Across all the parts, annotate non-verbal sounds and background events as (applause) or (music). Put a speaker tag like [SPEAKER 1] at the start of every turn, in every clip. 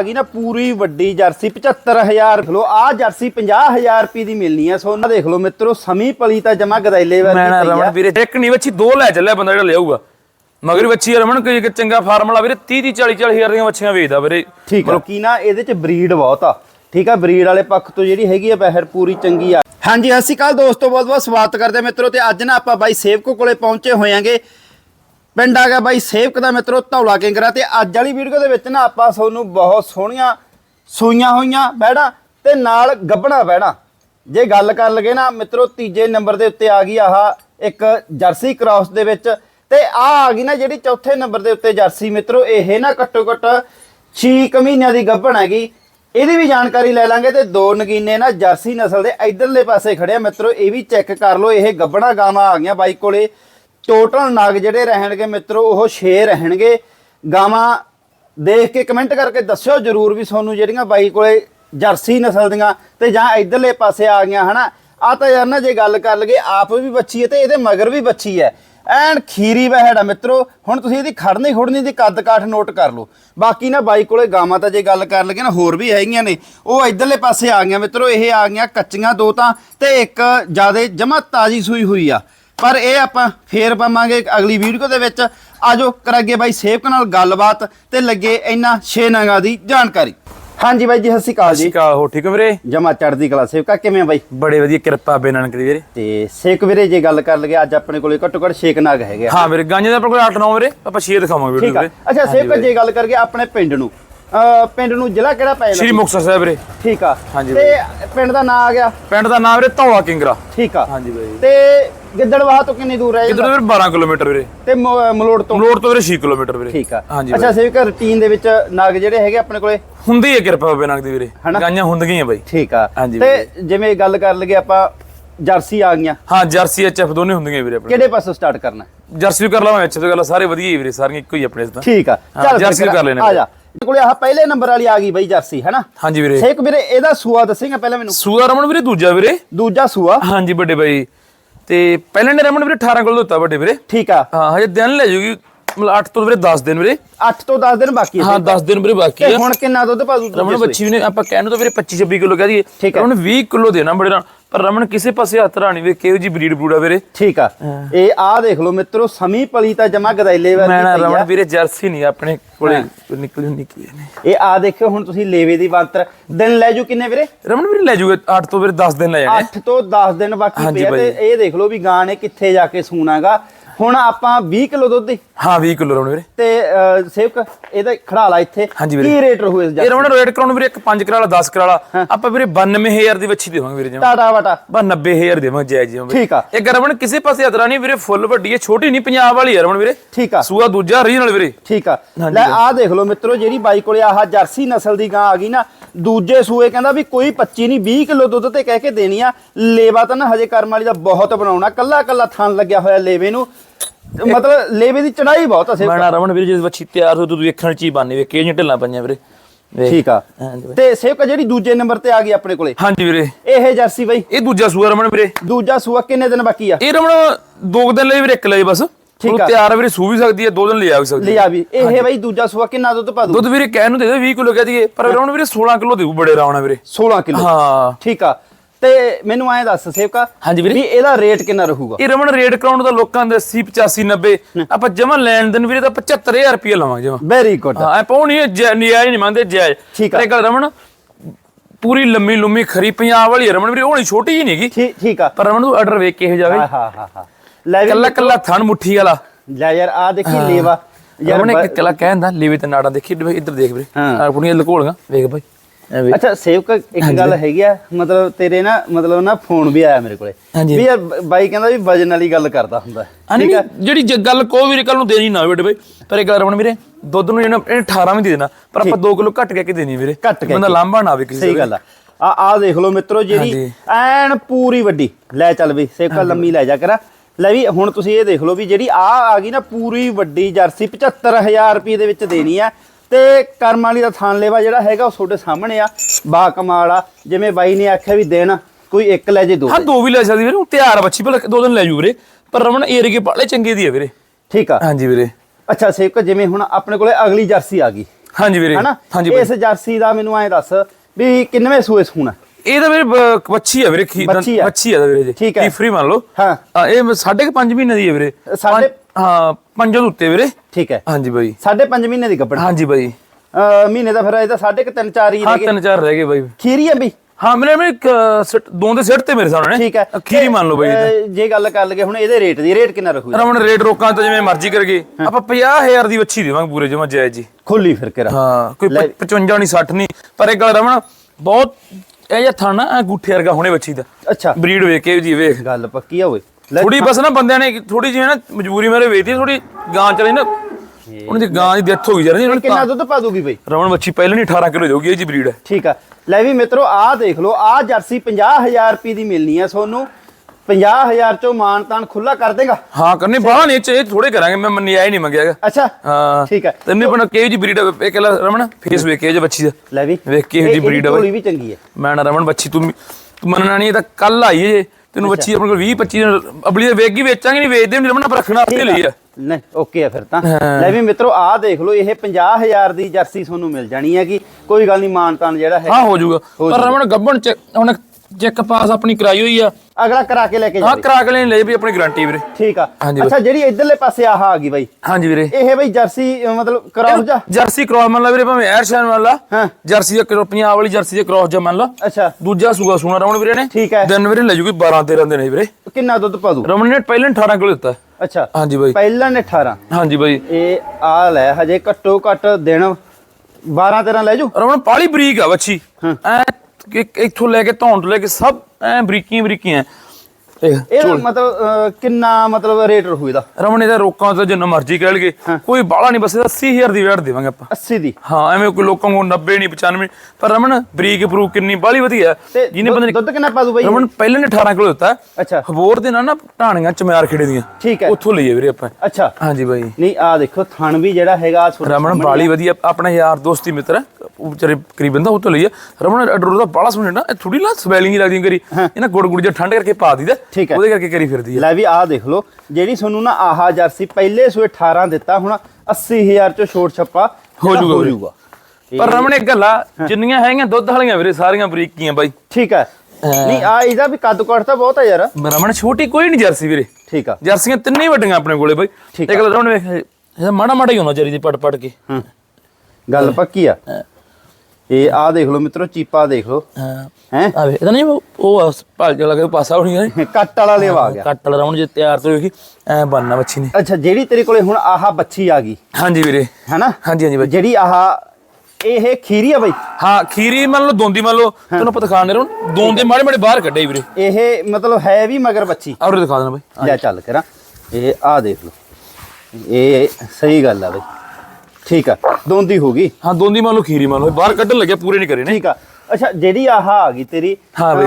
[SPEAKER 1] ਆ ਗਈ ਨਾ ਪੂਰੀ ਵੱਡੀ ਜਰਸੀ 75000 ਲੋ ਆ ਜਰਸੀ 50000 ਰੁਪਏ ਦੀ ਮਿਲਣੀ ਆ ਸੋਨਾ ਦੇਖ ਲਓ ਮਿੱਤਰੋ ਸਮੀ ਪਲੀ ਤਾਂ ਜਮਾ ਗਦੈਲੇ
[SPEAKER 2] ਮੈਂ
[SPEAKER 1] ਵਰਗੀ ਪਈ
[SPEAKER 2] ਰਮਨ
[SPEAKER 1] ਆ
[SPEAKER 2] ਵੀਰੇ ਇੱਕ ਨਹੀਂ ਵੱਛੀ ਦੋ ਲੈ ਚੱਲਿਆ ਬੰਦਾ ਜਿਹੜਾ ਲਿਆਊਗਾ। ਮਗਰ ਵੱਛੀ ਆ ਰਮਨ ਕੋਈ ਇੱਕ ਚੰਗਾ ਫਾਰਮ ਵਾਲਾ ਵੀਰੇ 30 30 40 40 ਹਜ਼ਾਰ ਦੀਆਂ ਵੱਛੀਆਂ ਵੇਚਦਾ ਵੀਰੇ।
[SPEAKER 1] ਠੀਕ ਆ ਕੀ ਨਾ ਇਹਦੇ ਚ ਬਰੀਡ ਬਹੁਤ ਆ। ਠੀਕ ਆ ਬਰੀਡ ਵਾਲੇ ਪੱਖ ਤੋਂ ਜਿਹੜੀ ਹੈਗੀ ਆ ਬਹਿਰ ਪੂਰੀ ਚੰਗੀ ਆ। ਹਾਂਜੀ ਸਤਿ ਸ਼੍ਰੀ ਅਕਾਲ ਦੋਸਤੋ ਬਹੁਤ ਬਹੁਤ ਸਵਾਗਤ ਕਰਦੇ ਹਾਂ ਮਿੱਤਰੋ ਤੇ ਅੱਜ ਨਾ ਆਪਾਂ ਬਾਈ ਸੇਵਕੋ ਕੋਲੇ ਪਹੁੰਚੇ ਹੋਇਆਂਗੇ। ਪਿੰਡ ਆ ਗਿਆ ਬਾਈ ਸੇਵਕ ਦਾ ਮਿੱਤਰੋ, ਧੌਲਾ ਕਿੰਗਰਾ ਤੇ ਅੱਜ ਵਾਲੀ ਵੀਡੀਓ ਦੇ ਵਿੱਚ ਨਾ ਆਪਾਂ ਤੁਹਾਨੂੰ ਬਹੁਤ ਸੋਹਣੀਆਂ ਸੂਈਆਂ ਹੋਈਆਂ ਬਹਿਣਾ ਤੇ ਨਾਲ ਗੱਬਣਾ ਬਹਿਣਾ ਜੇ ਗੱਲ ਕਰ ਲਗੇ ਨਾ, ਮਿੱਤਰੋ, ਤੀਜੇ ਨੰਬਰ ਦੇ ਉੱਤੇ ਆ ਗਈ ਆਹ ਇੱਕ ਜਰਸੀ ਕ੍ਰਾਸ ਦੇ ਵਿੱਚ ਤੇ ਆ ਆ ਗਈ ਨਾ ਜਿਹੜੀ ਚੌਥੇ ਨੰਬਰ ਦੇ ਉੱਤੇ ਜਰਸੀ ਮਿੱਤਰੋ, ਇਹ ਨਾ ਘੱਟੋ ਘੱਟ 6 ਮਹੀਨਿਆਂ ਦੀ ਗੱਭਣ ਹੈਗੀ। ਇਹਦੀ ਵੀ ਜਾਣਕਾਰੀ ਲੈ ਲਾਂਗੇ ਤੇ ਦੋ ਨਗੀਨੇ ਨਾ ਜਰਸੀ ਨਸਲ ਦੇ ਇਧਰਲੇ ਪਾਸੇ ਖੜਿਆ ਮਿੱਤਰੋ, ਇਹ ਵੀ ਚੈੱਕ ਕਰ ਲਓ, ਇਹ ਗੱਬਣਾ ਗਾਵਾਂ ਆ ਗਈਆਂ ਬਾਈ ਕੋਲੇ। ਟੋਟਲ ਨਗ ਜਿਹੜੇ ਰਹਿਣਗੇ ਮਿੱਤਰੋ, ਉਹ 6 ਰਹਿਣਗੇ। ਗਾਵਾਂ ਦੇਖ ਕੇ ਕਮੈਂਟ ਕਰਕੇ ਦੱਸਿਓ ਜਰੂਰ ਵੀ ਤੁਹਾਨੂੰ ਜਿਹੜੀਆਂ ਬਾਈ ਕੋਲੇ ਜਰਸੀ ਨਸਲ ਦੀਆਂ ਤੇ ਜਾਂ ਇਧਰਲੇ ਪਾਸੇ ਆ ਗਈਆਂ, ਹਨਾ? ਆ ਤਾਂ ਯਾਰ ਨਾ ਜੇ ਗੱਲ ਕਰ ਲਗੇ ਆਪ ਵੀ ਬੱਚੀ ਹੈ ਤੇ ਇਹਦੇ ਮਗਰ ਵੀ ਬੱਚੀ ਹੈ। ਐਨ ਖੀਰੀ ਵਹਿੜਾ ਮਿੱਤਰੋ, ਹੁਣ ਤੁਸੀਂ ਇਹਦੀ ਖੜਨੀ ਖੁੜਨੀ ਦੀ ਕੱਦ ਕਾਠ ਨੋਟ ਕਰ ਲਓ। ਬਾਕੀ ਨਾ ਬਾਈ ਕੋਲੇ ਗਾਵਾਂ ਤਾਂ ਜੇ ਗੱਲ ਕਰ ਲਗੇ ਨਾ, ਹੋਰ ਵੀ ਹੈਗੀਆਂ ਨੇ। ਉਹ ਇਧਰਲੇ ਪਾਸੇ ਆ ਗਈਆਂ ਮਿੱਤਰੋ, ਇਹ ਆ ਗਈਆਂ ਕੱਚੀਆਂ ਦੋ ਤਾਂ ਤੇ ਇੱਕ ਜਿਆਦੇ ਜਮਾ ਤਾਜੀ ਸੂਈ ਹੋਈ ਆ। ਪਰ ਇਹ ਆਪਾਂ ਫੇਰ ਪਾਵਾਂਗੇ ਅਗਲੀ ਵੀਡੀਓ ਦੇ ਵਿੱਚ। ਆਜੋ ਕਰਾਂਗੇ ਬਾਈ ਸੇਵਕ ਨਾਲ ਗੱਲਬਾਤ ਤੇ ਲੱਗੇ ਇਹਨਾਂ ਛੇ ਨਗਾਂ ਦੀ ਜਾਣਕਾਰੀ। ਹਾਂਜੀ ਬਾਈ ਜੀ ਸਤਿ ਸ਼੍ਰੀ ਅਕਾਲ ਜੀ।
[SPEAKER 2] ਆ ਹੋ ਠੀਕ ਵੀਰੇ?
[SPEAKER 1] ਜਮਾ ਚੜਦੀ ਕਲਾ ਸੇਵਕਾ ਕਿਵੇਂ ਆ ਬਾਈ?
[SPEAKER 2] ਬੜੇ ਵਧੀਆ ਕਿਰਪਾ ਬੇ ਨਾਨਕ ਦੀ ਵੀਰੇ।
[SPEAKER 1] ਤੇ ਸੇਕ ਵੀਰੇ ਜੇ ਗੱਲ ਕਰ ਲਗੇ ਅੱਜ ਆਪਣੇ ਕੋਲੇ ਘੱਟੋ ਘੱਟ ਛੇ ਨਗ ਹੈਗੇ ਆ।
[SPEAKER 2] ਹਾਂ ਵੀਰੇ ਗਾਂਜੇ ਦਾ ਆਪਣੇ ਕੋਲ 8 9 ਵੀਰੇ। ਆਪਾਂ 6 ਦਿਖਾਵਾਂਗੇ ਵੀਡੀਓ
[SPEAKER 1] ਠੀਕ ਆ।
[SPEAKER 2] ਵੀਰੇ।
[SPEAKER 1] ਅੱਛਾ ਸੇਵਕਾ ਜੇ ਗੱਲ ਕਰਗੇ ਆਪਣੇ ਪਿੰਡ ਨੂੰ ਪਿੰਡ ਨੂੰ ਜ਼ਿਲ੍ਹਾ ਕਿਹੜਾ ਪੈ
[SPEAKER 2] ਸ਼੍ਰੀ ਮੁਕਤਸਰ ਸਾਹਿਬ ਵੀਰੇ।
[SPEAKER 1] ਠੀਕ ਆ।
[SPEAKER 2] ਹਾਂਜੀ
[SPEAKER 1] ਤੇ ਪਿੰਡ ਦਾ ਨਾਂ ਆ ਗਿਆ?
[SPEAKER 2] ਪਿੰਡ ਦਾ ਨਾਮ ਵੀਰੇ ਧੌਲਾ ਕਿੰਗਰਾ।
[SPEAKER 1] ਠੀਕ ਆ।
[SPEAKER 2] ਹਾਂਜੀ ਬਾਈ।
[SPEAKER 1] ਤੇ ਗਿੱਦੜਵਾਹ ਤੋਂ ਕਿੰਨੀ ਦੂਰ ਹੈ
[SPEAKER 2] ਇਧਰ ਵੀਰੇ 12 ਕਿਲੋਮੀਟਰ ਵੀਰੇ।
[SPEAKER 1] ਤੇ ਮਲੋੜ ਤੋਂ?
[SPEAKER 2] ਮਲੋੜ ਤੋਂ ਵੀਰੇ 6 ਕਿਲੋਮੀਟਰ ਵੀਰੇ।
[SPEAKER 1] ਠੀਕ ਆ।
[SPEAKER 2] ਹਾਂਜੀ
[SPEAKER 1] ਅੱਛਾ ਸੇਵਕਾ ਰੂਟੀਨ ਦੇ ਵਿੱਚ ਨਗ ਜਿਹੜੇ ਹੈਗੇ ਆਪਣੇ ਕੋਲੇ?
[SPEAKER 2] ਹੁੰਦੀ ਹੈ ਕਿਰਪਾ ਬੇ ਨਾਨਕ ਦੀ ਵੀਰੇ? ਗਾਂਆਂ ਹੁੰਦੀਆਂ ਬਾਈ।
[SPEAKER 1] ਠੀਕ ਆ।
[SPEAKER 2] ਹਾਂਜੀ
[SPEAKER 1] ਤੇ ਜਿਵੇਂ ਗੱਲ ਕਰ ਲਗੇ ਆਪਾਂ ਜਰਸੀ ਆ ਗਈਆਂ।
[SPEAKER 2] ਹਾਂ ਜਰਸੀ ਐਚਐਫ ਦੋਨੇ ਹੁੰਦੀਆਂ ਵੀਰੇ ਆਪਣੇ।
[SPEAKER 1] ਕਿਹੜੇ ਪਾਸੋਂ ਸਟਾਰਟ ਕਰਨਾ?
[SPEAKER 2] ਜਰਸੀ ਕਰ ਲਵਾਂਗੇ ਐਚਐਫ ਵੀ ਕਰ ਲਾ ਸਾਰੇ ਵਧੀਆ ਹੀ ਵੀਰੇ ਸਾਰੀਆਂ ਇੱਕੋ ਹੀ ਆਪਣੇ ਇਸ ਤਾਂ।
[SPEAKER 1] ਠੀਕ ਆ। ਚੱਲ
[SPEAKER 2] ਜਰਸੀ ਕਰ ਲੈਣੇ
[SPEAKER 1] ਆ ਜਾ। ਇਹਦੇ ਕੋਲੇ ਆਹ ਪਹਿਲੇ ਨੰਬਰ ਵਾਲੀ ਆ ਗਈ ਬਈ ਜਰਸੀ ਹੈਨਾ
[SPEAKER 2] ਹਾਂਜੀ ਵੀਰੇ।
[SPEAKER 1] ਸੇਕ ਵੀਰੇ ਇਹਦਾ ਸੂਆ ਦੱਸੇਗਾ ਪਹਿਲਾਂ ਮੈਨੂੰ।
[SPEAKER 2] ਸੂਆ ਰਮਨ ਵੀਰੇ ਦੂਜਾ ਵੀਰੇ।
[SPEAKER 1] ਦੂਜਾ ਸੂਆ।
[SPEAKER 2] ਹਾਂਜੀ ਵੱਡੇ ਬਾਈ। ਤੇ ਪਹਿਲੇ ਨੇ ਰਮਨ ਵੀਰੇ 18 ਕਿਲੋ ਦਿੱਤਾ ਵੱਡੇ ਵੀਰੇ।
[SPEAKER 1] ਠੀਕ ਆ।
[SPEAKER 2] ਹਾਂ ਹਜੇ ਦਿਨ ਲੈ ਜੂਗੀ। ਮਤਲਬ 8 ਤੋਂ ਵੀਰੇ 10 ਦਿਨ ਵੀਰੇ।
[SPEAKER 1] 8 ਤੋਂ 10 ਦਿਨ ਬਾਕੀ ਹੈ
[SPEAKER 2] ਹਾਂ 10 ਦਿਨ ਵੀਰੇ ਬਾਕੀ ਆ।
[SPEAKER 1] ਹੁਣ ਕਿੰਨਾ ਦੁੱਧ ਪਾ ਦੂ
[SPEAKER 2] ਰਮਨ ਬੱਚੀ ਵੀ ਨੇ ਆਪਾਂ ਕਹਿਣ ਨੂੰ ਤਾਂ ਵੀਰੇ 25 26 ਕਿਲੋ ਕਹਿ ਦਈਏ।
[SPEAKER 1] ਠੀਕ ਹੈ।
[SPEAKER 2] ਰਮਨ 20 ਕਿਲੋ ਦੇਣਾ ਬੜੇ ਨਾਲ। ਪਰ ਰਮਨ ਕਿਸੇ ਪਾਸੇ ਹੱਥ ਰਾਣੀ ਵੇ ਕਿਹੋ ਜੀ ਬਰੀਡ ਬਰੂੜਾ ਵੀਰੇ।
[SPEAKER 1] ਠੀਕ ਆ। ਇਹ ਆ ਦੇਖ ਲਓ ਮਿੱਤਰੋ ਸਮੀ ਪਲੀ ਤਾਂ ਜਮਾ ਗਦੈਲੇ
[SPEAKER 2] ਮੈਂ ਨਾ
[SPEAKER 1] ਵਰਗੀ ਪਈ
[SPEAKER 2] ਰਮਨ ਵੀਰੇ ਜਰਸੀ ਨਹੀਂ ਆਪਣੇ ਕੋਲੇ ਨਿਕਲੀ ਨਿਕਲੀ ਨੇ
[SPEAKER 1] ਇਹ ਆ ਦੇਖਿਓ ਹੁਣ ਤੁਸੀਂ ਲੇਵੇ ਦੀ ਬਾਤਰ ਦਿਨ ਲੈ ਜੂ ਕਿੰਨੇ ਵੀਰੇ?
[SPEAKER 2] ਰਮਨ ਵੀਰੇ ਲੈ ਜੂਗੇ 8 ਤੋਂ ਵੀਰੇ 10 ਦਿਨ ਲੈ ਜਾਣੇ।
[SPEAKER 1] 8 ਤੋਂ 10 ਦਿਨ ਬਾਕੀ ਪਿਆ ਤੇ ਇਹ ਦੇਖ ਲਓ ਵੀ ਗਾਂ ਨੇ ਕਿੱਥੇ ਜਾ ਕੇ ਸੂਣਾਗਾ। ਹੁਣ ਆਪਾਂ 20 ਕਿਲੋ ਦੁੱਧ ਦੀ।
[SPEAKER 2] ਹਾਂ 20 ਕਿਲੋ ਰਮਨ ਵੀਰੇ।
[SPEAKER 1] ਤੇ ਸੇਵਕ ਇਹਦਾ ਖੜਾ ਲਾ ਇੱਥੇ। ਕੀ ਰੇਟ ਰਹੂ ਇਸ
[SPEAKER 2] ਇਹ
[SPEAKER 1] ਜਰਸੀ
[SPEAKER 2] ਰਮਨ ਰੇਟ ਕਰਾਉਣ ਵੀਰੇ ਇੱਕ 5 ਕਰਾਲਾ 10 ਕਰਾਲਾ ਆਪਾਂ ਵੀਰੇ 92000 ਦੀ ਵੱਛੀ ਦੇਵਾਂਗੇ ਵੀਰੇ ਜਮਾ
[SPEAKER 1] ਟਾਟਾ ਵਟਾ।
[SPEAKER 2] ਬਸ 90000 ਦੇਵਾਂਗੇ ਜੈ ਜੀ
[SPEAKER 1] ਠੀਕ ਆ।
[SPEAKER 2] ਇਹ ਰਮਨ ਕਿਸੇ ਪਾਸੇ ਹਤਰਾ ਨਹੀਂ ਵੀਰੇ ਫੁੱਲ ਵੱਡੀ ਹੈ ਛੋਟੀ ਨਹੀਂ ਪੰਜਾਬ ਵਾਲੀ ਹੈ ਰਮਨ ਵੀਰੇ।
[SPEAKER 1] ਠੀਕ ਆ।
[SPEAKER 2] ਸੂਆ ਦੂਜਾ ਰੀਜਨਲ ਵੀਰੇ।
[SPEAKER 1] ਠੀਕ ਆ। ਲੈ ਆਹ ਦੇਖ ਲਓ ਮਿੱਤਰੋ ਜਿਹੜੀ ਬਾਈ ਕੋਲੇ ਆਹ ਜਰਸੀ ਨਸਲ ਦੀ ਗਾਂ ਆ ਗਈ ਨਾ ਦੂਜੇ ਸੂਏ ਕਹਿੰਦਾ ਵੀ ਕੋਈ 25 ਨਹੀਂ 20 ਕਿਲੋ ਦੁੱਧ ਤੇ ਕਹਿ ਕੇ ਦੇਣੀ ਆ। ਲੇਵਾ ਤਾਂ ਨਾ ਹਜੇ ਕਰਮ ਵਾਲੀ ਦਾ ਬਹੁਤ ਬਣਾਉਣਾ ਕੱਲਾ ਕੱਲਾ ਥਣ ਲੱਗਿਆ ਹੋਇਆ ਲੇਵੇ ਨੂੰ। ਮਤਲਬ ਲੇਵੇ ਦੀ ਚੜਾਈ ਬਹੁਤ ਆ ਸੇਵਕ
[SPEAKER 2] ਨਾ ਰਮਨ ਵੀਰੇ ਜੇ ਵੱਛੀ ਤਿਆਰ ਹੋ ਤੂੰ ਵੇਖਣ ਚ ਹੀ ਬਾਨੇ ਵੇ ਕਿਹੜੀਆਂ ਢਿੱਲਾਂ ਪਈਆਂ ਵੀਰੇ।
[SPEAKER 1] ਠੀਕ ਆ। ਤੇ ਸੇਵਕ ਜਿਹੜੀ ਦੂਜੇ ਨੰਬਰ ਤੇ ਆ ਗਈ ਆਪਣੇ ਕੋਲੇ।
[SPEAKER 2] ਹਾਂਜੀ ਵੀਰੇ।
[SPEAKER 1] ਇਹ ਜਰਸੀ ਬਾਈ।
[SPEAKER 2] ਇਹ ਦੂਜਾ ਸੂਆ ਰਮਨ ਵੀਰੇ।
[SPEAKER 1] ਦੂਜਾ ਸੂਆ ਕਿੰਨੇ ਦਿਨ ਬਾਕੀ ਆ?
[SPEAKER 2] ਇਹ ਰਮਨ ਦੋ ਦਿਨ ਲਈ ਵੀਰੇ ਇੱਕ ਲਈ ਬਸ।
[SPEAKER 1] ਠੀਕ ਆ।
[SPEAKER 2] ਤਿਆਰ ਆ ਵੀਰੇ ਸੂ ਵੀ ਸਕਦੀ ਹੈ ਦੋ ਦਿਨ ਲਿਆ ਵੀ ਸਕਦੀ ਹੈ
[SPEAKER 1] ਲਿਆ ਵੀ। ਇਹ ਬਾਈ ਦੂਜਾ ਸੂਆ ਕਿੰਨਾ ਦੁੱਧ ਪਾ ਦੂ
[SPEAKER 2] ਦੁੱਧ ਵੀਰੇ ਕਹਿਣ ਨੂੰ ਦੇ ਦੇ 20 ਕਿਲੋ ਕਹਿ ਦਈਏ ਪਰ ਰਮਨ ਵੀਰੇ 16 ਕਿਲੋ ਦੇਊ ਬੜੇ ਰਾਉਣਾ ਵੀਰੇ।
[SPEAKER 1] 16 ਕਿਲੋ।
[SPEAKER 2] ਹਾਂ।
[SPEAKER 1] ਠੀਕ ਆ। ਤੇ ਮੈਨੂੰ ਐਂ ਦੱਸ ਸੇਵਕਾ
[SPEAKER 2] ਹਾਂਜੀ ਵੀਰੇ।
[SPEAKER 1] ਵੀ ਇਹਦਾ ਰੇਟ ਕਿੰਨਾ ਰਹੂਗਾ?
[SPEAKER 2] ਇਹ ਰਮਨ ਰੇਟ ਕਰਾਉਣ ਦਾ ਲੋਕਾਂ ਦੇ 80 85 90 ਆਪਾਂ ਜਮਾ ਲੈਣ ਦੇਣ ਵੀਰੇ ਤਾਂ 75000 ਰੁਪਏ ਲਵਾਂਗੇ ਜਮਾ।
[SPEAKER 1] ਵੈਰੀ ਗੁੱਡ
[SPEAKER 2] ਹਾਂ ਪਾਉਣੀ ਹੈ ਜੈ- ਨਜਾਇਜ਼ ਨਹੀਂ ਮੰਨਦੇ ਜਾਇਜ਼।
[SPEAKER 1] ਠੀਕ।
[SPEAKER 2] ਪਰ ਇਹ ਗੱਲ ਰਮਨ ਪੂਰੀ ਲੰਮੀ ਲੰਮੀ ਖਰੀ ਪੰਜਾਬ ਵਾਲੀ ਹੈ ਰਮਨ ਵੀਰੇ ਉਹ ਨਹੀਂ ਛੋਟੀ ਹੀ ਨਹੀਂਗੀ
[SPEAKER 1] ਠੀਕ ਠੀਕ ਆ।
[SPEAKER 2] ਪਰ ਰਮਨ ਤੂੰ ਆਰਡਰ ਵੇਖ ਕੇ ਇਹੋ ਜਾਵੇ
[SPEAKER 1] ਹਾਂ ਹਾਂ ਹਾਂ ਹਾਂ। ਲੈ ਵੀ
[SPEAKER 2] ਕੱਲਾ ਕੱਲਾ ਥਣ ਮੁੱਠੀ ਵਾਲਾ।
[SPEAKER 1] ਲੈ ਯਾਰ ਆ ਦੇਖੀ ਲੇਵਾ। ਯਾਰ
[SPEAKER 2] ਇੱਕ ਕੱਲਾ ਕਹਿੰਦਾ ਲੀਵੇ ਤੇ ਨਾੜਾ ਦੇਖੀ ਇੱਧਰ ਦੇਖ ਵੀਰੇ।
[SPEAKER 1] ਹਾਂ।
[SPEAKER 2] ਆ ਕੁੜੀਆਂ ਲਕੋਲਗਾ ਵੇਖ ਬਾਈ। ਐ ਵੇਖ
[SPEAKER 1] ਅੱਛਾ ਸੇਵਕ ਇੱਕ ਗੱਲ ਹੈਗੀ ਆ ਮਤਲਬ ਤੇਰੇ ਨਾ ਮਤਲਬ ਨਾ ਫੋਨ ਵੀ ਆਇਆ ਮੇਰੇ ਕੋਲੇ।
[SPEAKER 2] ਹਾਂਜੀ।
[SPEAKER 1] ਵੀ ਯਾਰ ਬਾਈ ਕਹਿੰਦਾ ਵੀ ਵਜਨ ਵਾਲੀ ਗੱਲ ਕਰਦਾ ਹੁੰਦਾ।
[SPEAKER 2] ਹਾਂ ਨਹੀਂ ਜਿਹੜੀ ਜ- ਗੱਲ ਕੋ ਵੀਰੇ ਕੱਲ ਨੂੰ ਦੇਣੀ ਨਾ ਬੇਟੇ ਬਾਈ। ਪਰ ਇਹ ਗੱਲ ਵੀਰੇ ਦੁੱਧ ਨੂੰ ਜਿਹੜਾ ਇਹ 18 ਵੀ ਦੇ ਦੇਣਾ ਪਰ ਆਪਾਂ 2 ਕਿਲੋ ਘੱਟ ਕੇ ਕਿ ਦੇਣੀ ਵੀਰੇ।
[SPEAKER 1] ਘੱਟ ਕੇ
[SPEAKER 2] ਬੰਦਾ ਲਾਂਭਾ ਨਾ ਆਵੇ ਕਿਸੇ
[SPEAKER 1] ਸਹੀ ਗੱਲ ਆ। ਆ ਆ ਦੇਖ ਲਓ ਮਿੱਤਰੋ ਜਿਹੜੀ
[SPEAKER 2] ਹਾਂਜੀ।
[SPEAKER 1] ਐਨ ਪੂਰੀ ਵੱਡੀ। ਲੈ ਚੱਲ ਵੀ ਸੇਵਕਾ ਲੰਮੀ ਲੈ ਜਾ ਕਰਾ। ਲੈ ਵੀ ਹੁਣ ਤੁਸੀਂ ਇਹ ਦੇਖ ਲਓ ਵੀ ਜਿਹੜੀ ਆ ਆ ਗਈ ਨਾ ਪੂਰੀ ਵੱਡੀ ਜਰਸੀ 75000 ਰੁਪਏ ਦੇ ਵਿੱਚ ਦੇਣੀ ਆ। ਤੇ ਕਰਮ ਵਾਲੀ ਦਾ ਥਾਨ ਲੇਵਾ ਜਿਹੜਾ ਹੈਗਾ ਉਹ ਤੁਹਾਡੇ ਸਾਹਮਣੇ ਆ ਬਾ ਕਮਾਲ ਆ। ਜਿਵੇਂ ਬਾਈ ਨੇ ਆਖਿਆ ਵੀ ਦੇਣ ਕੋਈ ਇੱਕ ਲੈ ਜੇ ਦੋ
[SPEAKER 2] ਹਾਂ ਦੋ। ਵੀ ਲੈ ਸਕਦੀ ਵੀਰੇ ਉਹ ਤਿਆਰ ਬੱਚੀ ਭਲਾ ਦੋ ਦਿਨ ਲੈ ਜੂ ਵੀਰੇ। ਪਰ ਰਮਨ ਏਰੀਏ ਪਾਲੇ ਚੰਗੇ ਦੀ ਆ ਵੀਰੇ।
[SPEAKER 1] ਠੀਕ ਆ।
[SPEAKER 2] ਹਾਂਜੀ ਵੀਰੇ।
[SPEAKER 1] ਅੱਛਾ ਸੇਵਕ ਜਿਵੇਂ ਹੁਣ ਆਪਣੇ ਕੋਲੇ ਅਗਲੀ ਜਰਸੀ ਆ ਗਈ।
[SPEAKER 2] ਹਾਂਜੀ ਵੀਰੇ
[SPEAKER 1] ਹਨਾ? ਇਸ ਜਰਸੀ ਦਾ ਮੈਨੂੰ ਐਂ ਦੱਸ ਵੀ ਕਿੰਨਵੇਂ ਸੂਏ ਸੂਣਾ?
[SPEAKER 2] ਇਹ ਤਾਂ ਵੀਰੇ ਬੱਚੀ ਆ ਵੀਰੇ
[SPEAKER 1] ਬੱਚੀ ਆ।
[SPEAKER 2] ਵੀਰੇ ਜੀ।
[SPEAKER 1] ਠੀਕ ਹੈ।
[SPEAKER 2] ਫ੍ਰੀ ਮੰਨ ਲਓ।
[SPEAKER 1] ਹਾਂ।
[SPEAKER 2] ਇਹ ਸਾਢੇ ਕੁ ਪੰਜ ਮਹੀਨੇ ਦੀ ਹੈ ਵੀਰੇ। ਹਾਂ ਪੰਜਾਂ ਦੇ ਉੱਤੇ ਵੀਰੇ।
[SPEAKER 1] ਠੀਕ ਹੈ।
[SPEAKER 2] ਹਾਂਜੀ ਬਾਈ।
[SPEAKER 1] ਸਾਢੇ ਪੰਜ ਮਹੀਨੇ ਦੀ ਗੱਭਣ
[SPEAKER 2] ਹਾਂਜੀ ਬਾਈ।
[SPEAKER 1] ਮਹੀਨੇ ਦਾ ਫਿਰ ਇਹਦਾ ਸਾਢੇ ਕੁ ਤਿੰਨ ਚਾਰ ਹੀ
[SPEAKER 2] ਹਾਂ
[SPEAKER 1] ਰਹਿ ਗਏ।
[SPEAKER 2] ਤਿੰਨ ਚਾਰ ਰਹਿ ਗਏ ਬਾਈ।
[SPEAKER 1] ਖੀਰੀ ਹੈ ਵੀ
[SPEAKER 2] ਹਾਂ ਮੇਰੇ ਮੇਰੇ ਇੱਕ ਦੋ ਦੇ ਸਿੱਟ ਤੇ ਮੇਰੇ ਸਾਹਮਣੇ।
[SPEAKER 1] ਠੀਕ ਹੈ।
[SPEAKER 2] ਅਖੀਰੀ ਮੰਨ ਲਓ ਬਾਈ
[SPEAKER 1] ਜੇ ਗੱਲ ਕਰ ਲਗੇ ਹੁਣ ਇਹਦੇ ਰੇਟ ਦੀ ਰੇਟ ਕਿੰਨਾ ਰਹੂ
[SPEAKER 2] ਰਮਣ ਰੇਟ ਰੋਕਾਂ ਤਾਂ ਜਿਵੇਂ ਮਰਜ਼ੀ ਕਰਗੇ ਆਪਾਂ 50000 ਦੀ ਵੱਛੀ ਦੇਵਾਂਗੇ ਪੂਰੇ ਜਮਾ ਜਾਇਜ਼ ਜੀ।
[SPEAKER 1] ਖੁੱਲੀ ਫਿਰ ਕੇ
[SPEAKER 2] ਹਾਂ ਕੋਈ
[SPEAKER 1] ਲੈ।
[SPEAKER 2] 55 ਨਹੀਂ 60 ਨਹੀਂ ਪਰ ਇੱਕ ਗੱਲ ਰਮਣ ਬਹੁਤ ਇਹ ਜਿਹਾ ਥਾਣਾ ਐ ਗੁੱਠੇ ਵਰਗਾ ਹੋਣੇ ਵੱਛੀ ਦਾ।
[SPEAKER 1] ਅੱਛਾ।
[SPEAKER 2] ਬਰੀਡ ਵੇਖ ਕੇ ਜੀ ਵੇਖ।
[SPEAKER 1] ਗੱਲ ਪੱਕੀ ਆ ਓਏ।
[SPEAKER 2] ਥੋੜੀ ਬਸ ਨਾ ਬੰਦਿਆਂ ਨੇ ਥੋੜੀ ਜਿਹੀ ਨਾ ਮਜਬੂਰੀ ਮਾਰੇ ਵੇਚਦੀ ਥੋੜੀ ਗਾਂ ਚਲੇ ਨਾ। ਉਹਨਾਂ ਦੀ ਗਾਂ ਦੀ ਡੈਥ ਹੋ ਗਈ ਜਰ
[SPEAKER 1] ਕਿੰਨਾ ਦੁੱਧ ਪਾ ਦੂਗੀ ਬਈ?
[SPEAKER 2] ਰਮਣ ਵੱਛੀ ਪਹਿਲਾਂ ਨਹੀਂ 18 ਕਿਲੋ ਜਾਊਗੀ ਇਹ ਜੀ ਬਰੀਡ ਹੈ।
[SPEAKER 1] ਠੀਕ ਆ। ਲੈ ਵੀ ਮਿੱਤਰੋ ਆਹ ਦੇਖ ਲਓ ਆਹ ਜਰਸੀ 50000 ਰੁਪਏ ਦੀ ਮਿਲਣੀ ਆ ਤੁਹਾਨੂੰ। 50000 ਚੋਂ ਮਾਨ ਤਾਨ ਖੁੱਲਾ ਕਰ ਦੇਗਾ।
[SPEAKER 2] ਹਾਂ ਕਰਨੇ ਬਾਹਰ ਨਹੀਂ ਇਹ ਥੋੜੇ ਕਰਾਂਗੇ ਮੈਂ ਮੰਨਿਆ ਹੀ ਨਹੀਂ ਮੰਗਿਆ ਹੈਗਾ।
[SPEAKER 1] ਅੱਛਾ
[SPEAKER 2] ਹਾਂ।
[SPEAKER 1] ਠੀਕ ਹੈ
[SPEAKER 2] ਤੈਨੂੰ ਬਣਾ ਕੇ ਜੀ ਬਰੀਡ ਇਹ ਕਹਿੰਦਾ ਰਮਣ ਫੇਸ ਵੇਖ ਕੇ ਜੇ ਬੱਚੀ ਦਾ।
[SPEAKER 1] ਲੈ ਵੀ
[SPEAKER 2] ਵੇਖ ਕੇ ਆ ਬਈ।
[SPEAKER 1] ਝੋਲੀ ਵੀ ਚੰਗੀ ਹੈ।
[SPEAKER 2] ਮੈਂ ਨਾ ਰਮਣ ਬੱਚੀ ਤੂੰ ਤੂੰ ਮੰਨਣਾ ਨਹੀਂ ਇਹ ਤਾਂ ਕੱਲ ਆਈ ਏ ਤੈਨੂੰ ਬੱਚੀ ਆਪਣੇ ਕੋਲ 20 25 ਅਬਲੀ ਦੇ ਵੇਗੀ ਵੇਚਾਂਗੇ ਨਹੀਂ ਵੇਚਦੇ ਨਹੀਂ ਆਪਾਂ ਰੱਖਣਾ ਆਪੇ ਲਈ ਆ।
[SPEAKER 1] ਨਹੀਂ ਓਕੇ ਆ ਫਿਰ ਤਾਂ। ਲੈ ਵੀ ਮਿੱਤਰੋ ਆਹ ਦੇਖ ਲਓ ਇਹ 50000 ਦੀ ਜਰਸੀ ਤੁਹਾਨੂੰ ਮਿਲ ਜਾਣੀ ਹੈਗੀ। ਕੋਈ ਗੱਲ ਨਹੀਂ ਮਾਨ ਤਾਨ ਜਿਹੜਾ ਹੈ।
[SPEAKER 2] ਹਾਂ ਹੋ ਜਾਊਗਾ। ਪਰ ਰਮਣ ਗੱਬਣ ਚ ਹੁਣ ਚੈੱਕ ਪਾਸ ਆਪਣੀ ਕਰਾਈ ਹੋਈ ਆ
[SPEAKER 1] ਅਗਲਾ ਕਰਾ ਕੇ ਲੈ ਕੇ
[SPEAKER 2] ਹਾਂ
[SPEAKER 1] ਜਾਵੇ।
[SPEAKER 2] ਕਰਾ ਕੇ ਲੈਣ ਲਈ ਵੀ ਆਪਣੀ ਗਾਰੰਟੀ ਵੀਰੇ।
[SPEAKER 1] ਠੀਕ ਆ।
[SPEAKER 2] ਹਾਂਜੀ
[SPEAKER 1] ਅੱਛਾ ਜਿਹੜੀ ਇਧਰਲੇ ਪਾਸੇ ਆਹ ਆ ਗਈ ਬਾਈ।
[SPEAKER 2] ਹਾਂਜੀ ਵੀਰੇ।
[SPEAKER 1] ਇਹ ਬਈ ਜਰਸੀ ਅਹ ਮਤਲਬ ਕਰਾਉ ਜਾ।
[SPEAKER 2] ਜਰਸੀ ਕ੍ਰੋਸ ਮੰਨ ਲਾ ਵੀਰੇ ਭਾਵੇਂ ਐਰ ਸ਼ਾਨ ਮੰਨ ਲਾ।
[SPEAKER 1] ਹਾਂ।
[SPEAKER 2] ਜਰਸੀ ਦਾ ਕਰੋ ਪੰਜਾਬ ਵਾਲੀ ਜਰਸੀ ਦੇ ਕ੍ਰੋਸ ਜਾਂ ਮੰਨ ਲਾ।
[SPEAKER 1] ਅੱਛਾ।
[SPEAKER 2] ਦੂਜਾ ਸੂਗਾ ਸੂਣਾ ਰਮਣ ਵੀਰੇ ਨੇ।
[SPEAKER 1] ਠੀਕ ਹੈ।
[SPEAKER 2] ਦਿਨ ਵੀਰੇ ਲੈ ਜੂਗੀ 12 13 ਦਿਨ ਵੀਰੇ।
[SPEAKER 1] ਕਿੰਨਾ ਦੁੱਧ ਪਾ ਦੂ
[SPEAKER 2] ਰਮਣ ਨੇ ਪਹਿਲਾਂ 18 ਕਿਲੋ ਦਿੱਤਾ।
[SPEAKER 1] ਅੱਛਾ।
[SPEAKER 2] ਹਾਂਜੀ ਬਾਈ।
[SPEAKER 1] ਪਹਿਲਾਂ ਨੇ 18
[SPEAKER 2] ਹਾਂਜੀ ਬਾਈ।
[SPEAKER 1] ਇਹ ਆ ਲੈ ਹਜੇ ਘੱਟੋ ਘੱਟ ਦਿਨ 12 13 ਲੈ ਜੂ।
[SPEAKER 2] ਰਮਣ ਪਾਲੀ ਬਰੀਕ ਆ ਬੱਚੀ
[SPEAKER 1] ਹਾਂ।
[SPEAKER 2] ਐ ਇੱਥੋਂ ਲੈ ਕੇ ਧੌਣ ਤੋਂ ਲੈ ਕੇ ਸਭ ਐ ਬਰੀਕੀਆਂ ਬਰੀਕੀਆਂ
[SPEAKER 1] ਇਹਦਾ ਮਤਲਬ ਕਿੰਨਾ ਮਤਲਬ ਰੇਟ ਰਹੂ ਇਹਦਾ?
[SPEAKER 2] ਰਮਣ ਇਹਦਾ ਰੋਕਾਂ ਤੋਂ ਜਿੰਨਾ ਮਰਜ਼ੀ ਕਹਿ ਲਗੇ ਕੋਈ ਬਾਹਲਾ ਨਹੀਂ ਬਸ ਇਹਦਾ 80000 ਦੀ ਵੇੜ ਦੇਵਾਂਗੇ ਆਪਾਂ।
[SPEAKER 1] 80 ਦੀ?
[SPEAKER 2] ਹਾਂ ਐਵੇਂ ਕੋਈ ਲੋਕਾਂ ਨੂੰ 90 ਨਹੀਂ 95 ਪਰ ਰਮਣ ਬਰੀਕ ਬਰੂਕ ਕਿੰਨੀ ਬਾਹਲੀ ਵਧੀਆ ਜਿਹਨੇ ਬੰਦੇ
[SPEAKER 1] ਦੁੱਧ ਕਿੰਨਾ ਪਾ ਦੂ ਬਾਈ?
[SPEAKER 2] ਰਮਣ ਪਹਿਲੇ ਨੇ 18 ਕਿਲੋ ਦਿੱਤਾ।
[SPEAKER 1] ਅੱਛਾ।
[SPEAKER 2] ਹਬੋਰ ਦੇ ਨਾਲ ਨਾ ਢਾਣੀਆਂ ਚਮਿਆਰ ਖੇੜੇ ਦੀਆਂ।
[SPEAKER 1] ਠੀਕ ਹੈ
[SPEAKER 2] ਉੱਥੋਂ ਲਈਏ ਵੀਰੇ ਆਪਾਂ।
[SPEAKER 1] ਅੱਛਾ।
[SPEAKER 2] ਹਾਂਜੀ ਬਾਈ।
[SPEAKER 1] ਨਹੀਂ ਆ ਦੇਖੋ ਥਣ ਵੀ ਜਿਹੜਾ ਹੈਗਾ
[SPEAKER 2] ਰਮਣ ਬਾਲੀ ਵਧੀਆ ਆਪਣਾ ਯਾਰ ਦੋਸਤੀ ਮਿੱਤਰ ਉਹ ਵਿਚਾਰੇ ਕਰੀਬਨ ਦਾ ਉਹ ਤੋਂ ਲਈਏ। ਰਮਣ ਅਡਰੂ ਦਾ ਬਾਲਾ ਸੁਣੇ ਨਾ ਥੋੜੀ ਨਾ ਸਵੈਲਿੰਗ ਹੀ ਲੱਗਦੀ ਕਰੀ ਇਹਨਾਂ ਗੁੜ ਗੁੜ ਜਿਹਾ ਠੰਡ ਕਰਕੇ ਪਾ ਦੀਦਾ। ਉਹਦੇ ਕਰਕੇ ਕਰੀ ਫਿਰਦੀ ਆ
[SPEAKER 1] ਲੈ ਵੀ ਆਹ ਦੇਖ ਲਓ ਜਿਹੜੀ ਤੁਹਾਨੂੰ ਨਾ ਆਹਾ ਜਰਸੀ ਪਹਿਲੇ ਸੂਏ 18 ਦਿੱਤਾ ਹੁਣ 80000 ਚੋਂ ਛੋਟ ਛੱਪਾ
[SPEAKER 2] ਹੋ
[SPEAKER 1] ਇਹਦਾ
[SPEAKER 2] ਜਾਊਗਾ। ਪਰ ਰਮਣ ਇੱਕ ਗੱਲ ਆ ਜਿੰਨੀਆਂ ਹੈਗੀਆਂ ਦੁੱਧ ਵਾਲੀਆਂ ਵੀਰੇ ਸਾਰੀਆਂ ਬਰੀਕੀਆਂ ਬਾਈ।
[SPEAKER 1] ਠੀਕ ਹੈ। ਨਹੀਂ ਆ ਇਹਦਾ ਵੀ ਕੱਦ ਕੱਟ ਤਾਂ ਬਹੁਤ ਹੈ ਯਾਰ।
[SPEAKER 2] ਰਮਣ ਛੋਟੀ ਕੋਈ ਨਹੀਂ ਜਰਸੀ ਵੀਰੇ।
[SPEAKER 1] ਠੀਕ ਆ।
[SPEAKER 2] ਜਰਸੀਆਂ ਤਿੰਨੇ ਵੱਡੀਆਂ ਆਪਣੇ ਕੋਲੇ ਬਾਈ। ਇੱਕ ਰਮਣ ਵੇਖ ਇਹ ਮਾੜਾ ਮਾੜਾ ਹੀ ਹੋਣਾ ਚਾਹੀਦੀ ਪੜ ਪੜ ਕੇ।
[SPEAKER 1] ਹੂੰ। ਗੱਲ ਪੱਕੀ ਆ। ਇਹ ਆ ਦੇਖ ਲਓ ਮਿੱਤਰੋ ਚੀਪਾ ਦੇਖ ਲਓ।
[SPEAKER 2] ਹਾਂ।
[SPEAKER 1] ਹੈ?
[SPEAKER 2] ਆ ਵੇ ਇਹਦਾ ਨਹੀਂ ਉਹ- ਭਾਲ ਕੇ ਲੱਗੇ ਪਾਸਾ ਹੋਣੀ ਹੈ (laughs)
[SPEAKER 1] ਕੱਟ ਵਾਲਾ ਲੇਵਾ ਆ ਗਿਆ।
[SPEAKER 2] ਕੱਟ ਵਾਲਾ ਰਾਉਣ ਜੇ ਤਿਆਰ ਤੋਂ ਹੋਏਗੀ ਐ ਬੰਨਣਾ ਬੱਚੀ ਨੇ।
[SPEAKER 1] ਅੱਛਾ ਜਿਹੜੀ ਤੇਰੇ ਕੋਲੇ ਹੁਣ ਆਹ ਬੱਚੀ ਆ ਗਈ।
[SPEAKER 2] ਹਾਂਜੀ ਵੀਰੇ।
[SPEAKER 1] ਹੈਨਾ?
[SPEAKER 2] ਹਾਂਜੀ ਹਾਂਜੀ ਬਾਈ।
[SPEAKER 1] ਜਿਹੜੀ ਆਹ ਇਹ ਖੀਰੀ ਆ ਬਈ?
[SPEAKER 2] ਹਾਂ ਖੀਰੀ ਮੰਨ ਲਓ ਦੋਂਦੀ ਮੰਨ ਲਓ ਤੈਨੂੰ ਆਪਾਂ ਦਿਖਾ ਦੇ ਰਹੋ ਦੋਂ ਦੇ ਮਾੜੇ ਮਾੜੇ ਬਾਹਰ ਕੱਢੇ ਵੀਰੇ।
[SPEAKER 1] ਇਹ ਮਤਲਬ ਹੈ ਵੀ ਮਗਰ ਬੱਚੀ।
[SPEAKER 2] ਔਰ ਦਿਖਾ ਦੇਣਾ ਬਾਈ।
[SPEAKER 1] ਲੈ ਚੱਲ ਕਰਾਂ। ਇਹ ਆ ਦੇਖ ਲਓ। ਇਹ ਸਹੀ ਗੱਲ ਆ ਬਈ। ਠੀਕ ਆ ਦੋਂਦੀ ਹੋ ਗਈ।
[SPEAKER 2] ਹਾਂ ਦੋਂਦੀ ਮੰਨ ਲਓ ਖੀਰੀ ਮੰਨ ਲਓ ਬਾਹਰ ਕੱਢਣ ਲੱਗਿਆ ਪੂਰੇ ਨਹੀਂ ਕਰੇ ਨੇ।
[SPEAKER 1] ਠੀਕ ਆ। ਅੱਛਾ ਜਿਹੜੀ ਆਹ ਆ ਗਈ ਤੇਰੀ।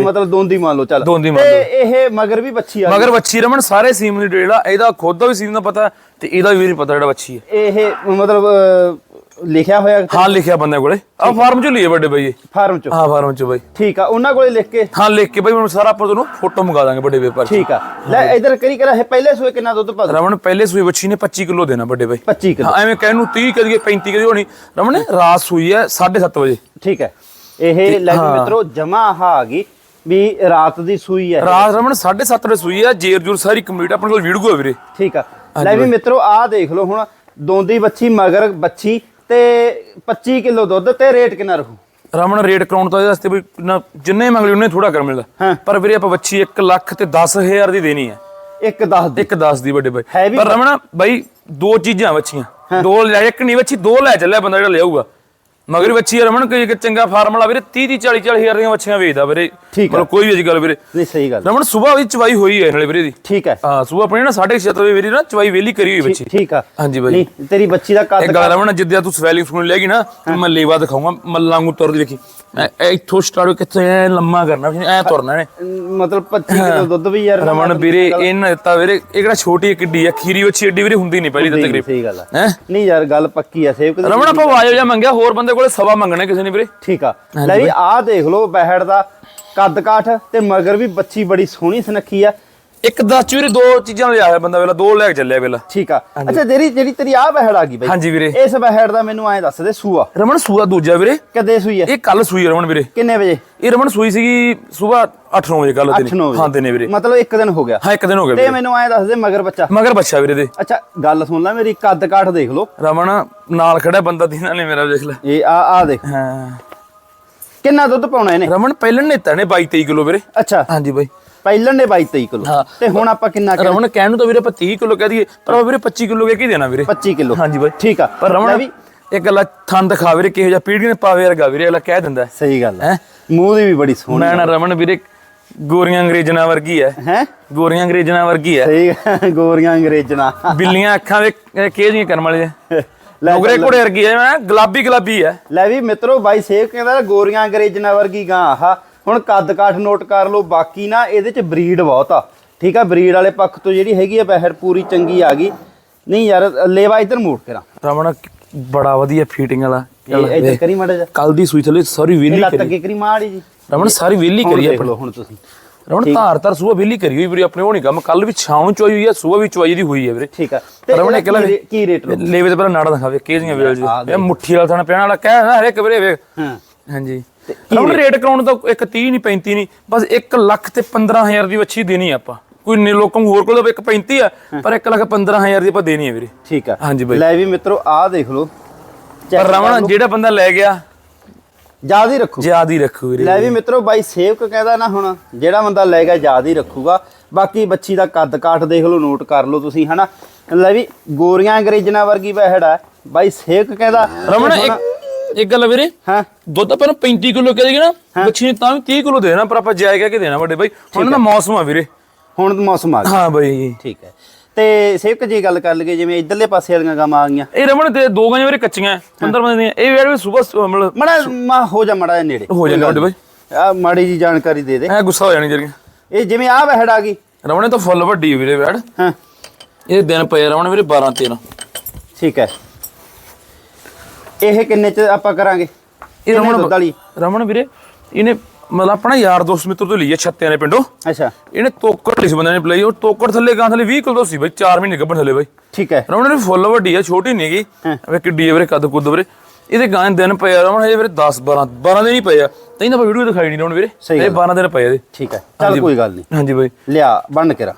[SPEAKER 1] ਮਤਲਬ ਦੋਂਦੀ ਮੰਨ ਲਓ ਚੱਲ।
[SPEAKER 2] ਦੋਂਦੀ ਮੰਨ
[SPEAKER 1] ਤੇ ਇਹ ਮਗਰ ਵੀ ਬੱਚੀ ਆ ਗਈ।
[SPEAKER 2] ਮਗਰ ਬੱਚੀ ਰਮਣ ਸਾਰੇ ਸੀਮ ਦੀ ਡੇੜਾ ਇਹਦਾ ਖੁਦ ਦਾ ਵੀ ਸੀਮ ਦਾ ਪਤਾ ਤੇ ਇਹਦਾ ਵੀ ਨਹੀਂ ਪਤਾ ਜਿਹੜਾ ਬੱਚੀ ਹੈ
[SPEAKER 1] ਇਹ ਮਤਲਬ ਲਿਖਿਆ ਹੋਇਆ
[SPEAKER 2] ਹਾਂ ਲਿਖਿਆ ਬੰਦੇ ਕੋਲੇ। ਆ ਫਾਰਮ ਚ ਲਈਏ ਵੱਡੇ ਬਾਈ।
[SPEAKER 1] ਫਾਰਮ ਚ।
[SPEAKER 2] ਹਾਂ ਫਾਰਮ ਚ ਬਾਈ।
[SPEAKER 1] ਠੀਕ ਆ ਉਹਨਾਂ ਕੋਲੇ ਲਿਖ ਕੇ।
[SPEAKER 2] ਹਾਂ ਲਿਖ ਕੇ ਬਾਈ ਮੈਨੂੰ ਸਾਰਾ ਆਪਾਂ ਤੁਹਾਨੂੰ ਫੋਟੋ ਮੰਗਾ ਦਾਂਗੇ ਵੱਡੇ ਵੇਪਰ
[SPEAKER 1] ਠੀਕ ਆ। ਲੈ ਇਧਰ ਕਰੀ ਕਰਾ ਇਹ ਪਹਿਲੇ ਸੂਏ ਕਿੰਨਾ ਦੁੱਧ ਪਾ ਦੂ
[SPEAKER 2] ਰਮਣ ਪਹਿਲੇ ਸੂਈ ਬੱਚੀ ਨੇ 25 ਕਿਲੋ ਦੇਣਾ ਵੱਡੇ ਬਾਈ।
[SPEAKER 1] 25 ਕਿਲੋ।
[SPEAKER 2] ਹਾਂ ਐਵੇਂ ਕਹਿਣ ਨੂੰ 30 ਕਦੀਏ 35 ਕਦੀ ਹੋਣੀ। ਰਮਣ ਰਾਤ ਸੂਈ ਹੈ 7:30 ਵਜੇ।
[SPEAKER 1] ਠੀਕ ਹੈ। ਇਹ ਲੈ ਮਿੱਤਰੋ ਜਮਾ ਆ ਗਈ ਵੀ ਰਾਤ ਦੀ ਸੂਈ ਹੈ।
[SPEAKER 2] ਰਾਤ ਰਮਣ 7:30 ਵਜੇ ਸੂਈ ਹੈ ਜੇਰ ਜੂਰ ਸਾਰੀ ਕੰਪਲੀਟ ਆਪਣੇ ਕੋਲ ਵੀਡੀਓ ਹੈ ਵੀਰੇ।
[SPEAKER 1] ਠੀਕ ਆ। ਲੈ ਵੀ ਮਿੱਤਰੋ ਆਹ ਦੇਖ ਲਓ ਹੁਣ ਦੋਂਦੀ ਬੱਚੀ ਮਗਰ ਬੱਚੀ ਤੇ 25 ਕਿਲੋ ਦੁੱਧ ਤੇ ਰੇਟ ਕਿੰਨਾ ਰਹੂ?
[SPEAKER 2] ਰਮਣ ਰੇਟ ਕਰਾਉਣ ਤੋਂ ਇਹਦੇ ਵਾਸਤੇ ਵੀ ਨਾ ਜਿੰਨੇ ਮੰਗ ਲਈ ਉਹਨੇ ਥੋੜਾ ਕਰ ਮਿਲਦਾ। ਪਰ ਵੀਰੇ ਆਪਾਂ ਬੱਚੀ 1 ਲੱਖ ਤੇ 10000 ਦੀ ਦੇਣੀ ਹੈ।
[SPEAKER 1] ਇੱਕ 10 ਦੀ।
[SPEAKER 2] ਇੱਕ 10 ਦੀ ਵੱਡੇ ਬਾਈ। ਪਰ ਰਮਣ ਬਾਈ ਦੋ ਚੀਜ਼ਾਂ ਬੱਚੀਆਂ ਦੋ ਲੈ ਇੱਕ ਨਹੀਂ ਬੱਚੀ ਦੋ ਲੈ ਚੱਲਿਆ ਬੰਦਾ ਜਿਹੜਾ ਲਿਆਊਗਾ। ਮਗਰ ਬੱਚੀ ਆ ਰਮਣ ਕੋਈ ਇੱਕ ਚੰਗਾ ਫਾਰਮ ਵਾਲਾ ਵੀਰੇ 30 30 40 40 ਹਜ਼ਾਰ ਦੀਆਂ ਬੱਚੀਆਂ ਵੇਚਦਾ ਵੀਰੇ।
[SPEAKER 1] ਠੀਕ।
[SPEAKER 2] ਮਤਲਬ ਕੋਈ ਵੀ ਅਜੀ ਗੱਲ ਵੀਰੇ।
[SPEAKER 1] ਨਹੀਂ ਸਹੀ ਗੱਲ।
[SPEAKER 2] ਰਮਣ ਸਵੇਰ ਵਿੱਚ ਚਵਾਈ ਹੋਈ ਹੈ ਨਾਲੇ ਵੀਰੇ ਦੀ।
[SPEAKER 1] ਠੀਕ ਹੈ।
[SPEAKER 2] ਹਾਂ ਸਵੇਰ ਆਪਣੀ ਨਾ 6:30 ਵਜੇ ਵੀਰੇ ਨਾ ਚਵਾਈ ਵੇਲੀ ਕਰੀ ਹੋਈ ਬੱਚੀ।
[SPEAKER 1] ਠੀਕ ਆ।
[SPEAKER 2] ਹਾਂਜੀ ਬਾਈ।
[SPEAKER 1] ਨਹੀਂ ਤੇਰੀ ਬੱਚੀ ਦਾ ਕੱਦ
[SPEAKER 2] ਇਹ ਗੱਲ ਰਮਣ ਜਿੱਦਿਆ ਤੂੰ ਸਵੈਲਿੰਗ ਸੁਣ ਲੈਗੀ ਨਾ ਤੇ ਮੈਂ ਲੇਵਾ ਦਿਖਾਉਂਗਾ ਮੱਲਾਂ ਨੂੰ ਤੁਰਦੀ ਵੇਖੀ। ਇੱਥੋਂ ਸਟਾਰਟ ਕਿੱਥੇ ਐ ਲੰਮਾ ਕਰਨਾ ਐ ਤੁਰਨਾ ਨੇ
[SPEAKER 1] ਮਤਲਬ 25 ਕਿਲੋ ਦੁੱਧ ਵੀ ਯਾਰ
[SPEAKER 2] ਰਮਣ ਵੀਰੇ ਇਹਨਾਂ ਦਿੱਤਾ ਵੀਰੇ ਇਹ ਕਿਹੜਾ ਛੋਟੀ ਕਿੱਡੀ ਆ ਖੀਰੀ ਉੱਚੀ ਏਡੀ ਵੀਰੇ ਹੁੰਦੀ ਨਹੀਂ ਪਹਿਲੀ ਤਾਂ ਤਕਰੀਬ
[SPEAKER 1] ਸਹੀ ਗੱਲ
[SPEAKER 2] ਹੈ?
[SPEAKER 1] ਨਹੀਂ ਯਾਰ ਗੱਲ ਪੱਕੀ ਆ ਸੇਵ
[SPEAKER 2] ਰਮਣ ਆਪਾਂ ਵਾਜੋ ਜਾਂ ਮੰਗਿਆ ਹੋਰ ਬੰਦੇ ਕੋਲੇ ਸਵਾ ਮੰਗਣੇ ਕਿਸੇ ਨੇ ਵੀਰੇ।
[SPEAKER 1] ਠੀਕ ਆ। ਲੈ ਵੀ ਆਹ ਦੇਖ ਲਓ ਬਹਿੜ ਦਾ ਕੱਦ ਕਾਠ ਤੇ ਮਗਰ ਵੀ ਬੱਚੀ ਬੜੀ ਸੋਹਣੀ ਸੁਨੱਖੀ ਆ।
[SPEAKER 2] ਇੱਕ 10 ਚ ਵੀਰੇ ਦੋ ਚੀਜ਼ਾਂ ਲਿਆ ਹੋਇਆ ਬੰਦਾ ਵੇਲਾ ਦੋ ਲੈ ਕੇ ਚੱਲਿਆ ਵੇਲਾ।
[SPEAKER 1] ਠੀਕ ਆ। ਅੱਛਾ ਜਿਹੜੀ ਜਿਹੜੀ ਤੇਰੀ ਆ ਬਹਿੜ ਆ ਗਈ ਬਾਈ।
[SPEAKER 2] ਹਾਂਜੀ ਵੀਰੇ।
[SPEAKER 1] ਇਸ ਬਹਿੜ ਦਾ ਮੈਨੂੰ ਐਂ ਦੱਸ ਦੇ ਸੂਆ।
[SPEAKER 2] ਰਮਨ ਸੂਆ ਦੂਜਾ ਵੀਰੇ।
[SPEAKER 1] ਕਦੇ ਸੂਈ ਹੈ
[SPEAKER 2] ਇਹ ਕੱਲ ਸੂਈ ਰਮਨ ਵੀਰੇ।
[SPEAKER 1] ਕਿੰਨੇ ਵਜੇ?
[SPEAKER 2] ਇਹ ਰਮਨ ਸੂਈ ਸੀਗੀ ਸਵੇਰ 8-9 ਵਜੇ ਕੱਲ
[SPEAKER 1] 8-9 ਵਜੇ।
[SPEAKER 2] ਹਾਂ ਦਿਨੇ ਵੀਰੇ।
[SPEAKER 1] ਮਤਲਬ ਇੱਕ ਦਿਨ ਹੋ ਗਿਆ।
[SPEAKER 2] ਹਾਂ ਇੱਕ ਦਿਨ ਹੋ ਗਿਆ
[SPEAKER 1] ਤੇ ਮੈਨੂੰ ਐਂ ਦੱਸ ਦੇ ਮਗਰ ਬੱਚਾ।
[SPEAKER 2] ਮਗਰ ਬੱਚਾ ਵੀਰੇ ਦੇ।
[SPEAKER 1] ਅੱਛਾ ਗੱਲ ਸੁਣ ਲੈ ਮੇਰੀ ਕੱਦ ਕਾਠ ਦੇਖ ਲਓ।
[SPEAKER 2] ਰਮਨ ਨਾਲ ਖੜਾ ਬੰਦਾ ਦੀਨਾ ਨੇ ਮੇਰਾ ਦੇਖ ਲੈ।
[SPEAKER 1] ਇਹ ਆ ਆ ਦੇਖ।
[SPEAKER 2] ਹਾਂ।
[SPEAKER 1] ਕਿੰਨਾ ਦੁੱਧ ਪਾਉਣਾ ਇਹਨੇ?
[SPEAKER 2] ਰਮਨ ਪਹਿਲਣ ਨੇ ਤਾਂ ਨੇ 22-23 ਕਿਲੋ ਵੀਰੇ।
[SPEAKER 1] ਅੱਛਾ।
[SPEAKER 2] ਹਾਂਜੀ ਬਾਈ।
[SPEAKER 1] ਪਹਿਲਣ ਨੇ 22 23 ਕਿਲੋ। ਤੇ ਹੁਣ ਆਪਾਂ ਕਿੰਨਾ ਕਹਿ
[SPEAKER 2] ਰਮਨ ਕਹਿਣ ਨੂੰ ਤਾਂ ਵੀਰੇ ਆਪਾਂ 30 ਕਿਲੋ ਕਹਿ ਦਈਏ ਪਰ ਵੀਰੇ 25 ਕਿਲੋ ਕਹਿ ਕੇ ਦੇਣਾ ਵੀਰੇ।
[SPEAKER 1] 25 ਕਿਲੋ।
[SPEAKER 2] ਹਾਂਜੀ ਬਾਈ।
[SPEAKER 1] ਠੀਕ ਆ।
[SPEAKER 2] ਪਰ ਰਮਨ
[SPEAKER 1] ਵੀ।
[SPEAKER 2] ਇੱਕ ਗੱਲਾਂ ਥਣ ਦਿਖਾ ਵੀਰੇ ਕਿਹੋ ਜਿਹਾ ਪੀੜੀ ਨੇ ਪਾਵੇ ਵਰਗਾ ਵੀਰੇ ਅਗਲਾ ਕਹਿ ਦਿੰਦਾ।
[SPEAKER 1] ਸਹੀ ਗੱਲ ਹੈ? ਮੂੰਹ ਦੀ ਵੀ ਬੜੀ ਸੋਹਣੀ
[SPEAKER 2] ਮੈਂ ਨਾ ਰਮਨ ਵੀਰੇ ਗੋਰੀਆਂ ਅੰਗਰੇਜ਼ਣਾ ਵਰਗੀ ਹੈ
[SPEAKER 1] ਹੈ?
[SPEAKER 2] ਗੋਰੀਆਂ ਅੰਗਰੇਜ਼ਣਾ ਵਰਗੀ ਹੈ
[SPEAKER 1] ਸਹੀ ਗੋਰੀਆਂ ਅੰਗਰੇਜ਼ਣਾ
[SPEAKER 2] ਬਿੱਲੀਆਂ ਅੱਖਾਂ ਦੇ ਕਿਹ ਜੀਆਂ ਕਰਮ ਵਾਲੇ ਨੁਗਰੇ ਘੋੜੇ ਵਰਗੀ ਹੈ ਮੈਂ ਗੁਲਾਬੀ ਗੁਲਾਬੀ ਹੈ
[SPEAKER 1] ਲੈ ਵੀ ਮਿੱਤਰੋ ਬਾਈ ਸੇਵ ਕਹਿੰਦਾ ਗੋਰੀਆਂ ਅੰਗਰੇਜ਼ਣਾ ਵਰਗੀ ਗਾਂ ਆਹ। ਹੁਣ ਕੱਦ ਕਾਠ ਨੋਟ ਕਰ ਲਓ ਬਾਕੀ ਨਾ ਇਹਦੇ ਚ ਬਰੀਡ ਬਹੁਤ ਆ। ਠੀਕ ਆ ਬਰੀਡ ਵਾਲੇ ਪੱਖ ਤੋਂ ਜਿਹੜੀ ਹੈਗੀ ਆ ਬਹਿਰ ਪੂਰੀ ਚੰਗੀ ਆ ਗਈ। ਨਹੀਂ ਯਾਰ ਲੇਵਾ ਇੱਧਰ ਮੋੜ ਕੇ ਰਾਂ
[SPEAKER 2] ਰਮਨ ਬੜਾ ਵਧੀਆ ਫੀਟਿੰਗ ਵਾਲਾ।
[SPEAKER 1] ਇਹ ਕਰੀ ਮਾੜਾ ਜਾ
[SPEAKER 2] ਕੱਲ ਦੀ ਸੂਈ ਥਲੇ ਸਾਰੀ ਵੇਲੀ
[SPEAKER 1] ਲੱਤ
[SPEAKER 2] ਕਰੀ।
[SPEAKER 1] ਅੱਗੇ ਕਰੀ ਮਾੜੀ ਜੀ।
[SPEAKER 2] ਰਮਨ ਸਾਰੀ ਵੇਲੀ ਕਰੀ
[SPEAKER 1] ਲਓ ਹੁਣ ਤੁਸੀਂ।
[SPEAKER 2] ਰਮਨ ਧਾਰ ਧਾਰ ਸੂਆ ਵੇਲੀ ਕਰੀ ਹੋਈ ਵੀਰੇ ਆਪਣੇ ਉਹ ਨਹੀਂ ਕੰਮ। ਕੱਲ ਵੀ ਛਾਉਂ ਚੋਈ ਹੋਈ ਹੈ ਸੂਆ ਵੀ ਚੋਈ ਦੀ ਹੋਈ ਹੈ ਵੀਰੇ।
[SPEAKER 1] ਠੀਕ ਆ। ਤੇ
[SPEAKER 2] ਰਮਨ
[SPEAKER 1] ਇਹਦਾ
[SPEAKER 2] ਇੱਕ ਲੱਗ
[SPEAKER 1] ਕੀ ਰੇਟ
[SPEAKER 2] ਲੇਵੇ ਤੇ ਪਹਿਲਾਂ ਨਾੜਾ ਦਿਖਾਵੇ ਕਿਹਦੀਆਂ ਵੇਲ ਜੀ
[SPEAKER 1] ਆ
[SPEAKER 2] ਇਹ ਮੁੱਠੀ ਵਾਲਾ ਥਾਣਾ ਪਿਆਣ ਵਾਲਾ ਕਹਿ ਨਾ ਹਰੇਕ ਵੀਰੇ ਵੇਖ।
[SPEAKER 1] ਹਾਂ।
[SPEAKER 2] ਹਾਂਜੀ। ਰਮਨ ਰੇਟ ਕਰਾਉਣ ਦਾ ਇੱਕ 30 ਨਹੀਂ 35 ਨਹੀਂ ਬਸ 1 ਲੱਖ ਤੇ 15000 ਦੀ ਵੱਛੀ ਦੇਣੀ ਆਪਾਂ। ਕੋਈ ਨੇ ਲੋਕਾਂ ਨੂੰ ਹੋਰ ਕੋਲ ਤਾਂ ਇੱਕ 35 ਆ ਪਰ 1 ਲੱਖ 15000 ਦੀ ਆਪਾਂ ਦੇਣੀ ਹੈ ਵੀਰੇ।
[SPEAKER 1] ਠੀਕ ਆ।
[SPEAKER 2] ਹਾਂਜੀ ਬਾਈ।
[SPEAKER 1] ਲੈ ਵੀ ਮਿੱਤਰੋ ਆਹ ਦੇਖ ਲਓ।
[SPEAKER 2] ਪਰ ਰਮਨ ਜਿਹੜਾ ਬੰਦਾ ਲੈ ਗਿਆ
[SPEAKER 1] ਯਾਦ ਹੀ ਰੱਖੋ।
[SPEAKER 2] ਯਾਦ ਹੀ ਰੱਖੂ ਵੀਰੇ।
[SPEAKER 1] ਲੈ ਵੀ ਮਿੱਤਰੋ ਬਾਈ ਸੇਵਕ ਕਹਿੰਦਾ ਨਾ ਹੁਣ ਜਿਹੜਾ ਬੰਦਾ ਲੈ ਗਿਆ ਯਾਦ ਹੀ ਰੱਖੂਗਾ। ਬਾਕੀ ਬੱਚੀ ਦਾ ਕੱਦ ਕਾਠ ਦੇਖ ਲਓ ਨੋਟ ਕਰ ਲਓ ਤੁਸੀਂ ਹਨਾ। ਲੈ ਵੀ ਗੋਰੀਆਂ ਅੰਗਰੇਜ਼ਣਾ ਵਰਗੀ ਬਹਿੜ ਆ। ਬਾਈ ਸੇਵਕ ਕਹਿੰਦਾ ਹੁਣ-
[SPEAKER 2] ਇੱਕ ਇੱਕ ਗੱਲ ਵੀਰੇ
[SPEAKER 1] ਹਾਂ।
[SPEAKER 2] ਦੁੱਧ ਆਪਾਂ ਨੂੰ 35 ਕਿਲੋ ਕਹੇਗੇ ਨਾ ਬੱਚੀ ਨੇ ਤਾਂ ਵੀ 30 ਕਿਲੋ ਦੇਣਾ ਪਰ ਆਪਾਂ ਜਾਇ ਕਹਿ ਕੇ ਦੇਣਾ ਵੱਡੇ ਬਾਈ। ਹੁਣ ਨਾ ਮੌਸਮ ਆ ਵੀਰੇ।
[SPEAKER 1] ਹੁਣ ਤਾਂ ਮੌਸਮ ਆ ਗਿਆ।
[SPEAKER 2] ਹਾਂ ਬਾਈ।
[SPEAKER 1] ਠੀਕ ਹੈ। ਤੇ ਸੇਵਕ ਜੀ ਗੱਲ ਕਰ ਲਈਏ ਜਿਵੇਂ ਇਧਰਲੇ ਪਾਸੇ ਵਾਲੀਆਂ ਗਾਵਾਂ ਆ ਗਈਆਂ।
[SPEAKER 2] ਇਹ ਰਮਨ ਤੇ ਦੋ ਗਾਂ ਵੀਰੇ ਕੱਚੀਆਂ 15 ਬੰਦੇ ਦੀਆਂ। ਇਹ ਵੀਰੇ ਸਵੇਰ ਮਤਲਬ
[SPEAKER 1] ਮੜਾ ਹੋ ਜਾ ਮੜਾ ਨੇੜੇ।
[SPEAKER 2] ਹੋ ਜਾਂਦੇ ਵੱਡੇ ਬਾਈ।
[SPEAKER 1] ਆ ਮਾੜੀ ਜੀ ਜਾਣਕਾਰੀ ਦੇ ਦੇ।
[SPEAKER 2] ਐ ਗੁੱਸਾ ਹੋ ਜਾਣੀ ਜਿਹੜੀਆਂ
[SPEAKER 1] ਇਹ ਜਿਵੇਂ ਆ ਬਹਿੜ ਆ ਗਈ।
[SPEAKER 2] ਇਹ ਤਾਂ ਫੁੱਲ ਵੱਡੀ ਵੀਰੇ ਵੈੜ
[SPEAKER 1] ਹਾਂ।
[SPEAKER 2] ਇਹ ਦਿਨ ਪਏ ਰਮਨ ਵੀਰੇ 12 13
[SPEAKER 1] ਠੀਕ ਹੈ। ਇਹ ਕਿੰਨੇ ਚ ਆਪਾਂ ਕਰਾਂਗੇ?
[SPEAKER 2] ਇਹ ਰਮਨ
[SPEAKER 1] ਵਾਲੀ?
[SPEAKER 2] ਰਮਨ ਵੀਰੇ ਇਹਨੇ ਮਤਲਬ ਆਪਣਾ ਯਾਰ ਦੋਸਤ ਮਿੱਤਰ ਤੋਂ ਲਈ ਹੈ ਛੱਤਿਆਂ ਦੇ ਪਿੰਡੋਂ।
[SPEAKER 1] ਅੱਛਾ।
[SPEAKER 2] ਇਹਨੇ ਤੋਕੜ ਲਈ ਸੀ ਬੰਦੇ ਨੇ ਪਲਾਈ ਉਹ ਤੋਕੜ ਥੱਲੇ ਗਾਂ ਥੱਲੇ 20 ਕਿਲੋ ਸੀ ਬਾਈ 4 ਮਹੀਨੇ ਗੱਭਣ ਥੱਲੇ ਬਾਈ।
[SPEAKER 1] ਠੀਕ ਹੈ।
[SPEAKER 2] ਰਮਨ ਨੇ ਫੁੱਲ ਵੱਡੀ ਆ ਛੋਟੀ ਨਹੀਂ ਗਈ। ਵੇ ਕਿੱਡੀ ਵੀਰੇ ਕੱਦ ਕੁੱਦ ਵੀਰੇ। ਇਹਦੇ ਗਾਂ ਦਿਨ ਪਏ ਆ ਰਮਨ ਹਜੇ ਵੀਰੇ 10 12 12 ਦਿਨ ਹੀ ਪਏ ਆ। ਤੈਨੂੰ ਤਾਂ ਵੀਡੀਓ ਦਿਖਾਈ ਨਹੀਂ ਰਮਨ ਵੀਰੇ। ਇਹ 12 ਦਿਨ ਪਏ ਇਹਦੇ।
[SPEAKER 1] ਠੀਕ ਹੈ। ਚੱਲ ਕੋਈ ਗੱਲ ਨਹੀਂ
[SPEAKER 2] ਹਾਂਜੀ ਬਾਈ।
[SPEAKER 1] ਲਿਆ ਬੰਨ ਕੇ ਰਾ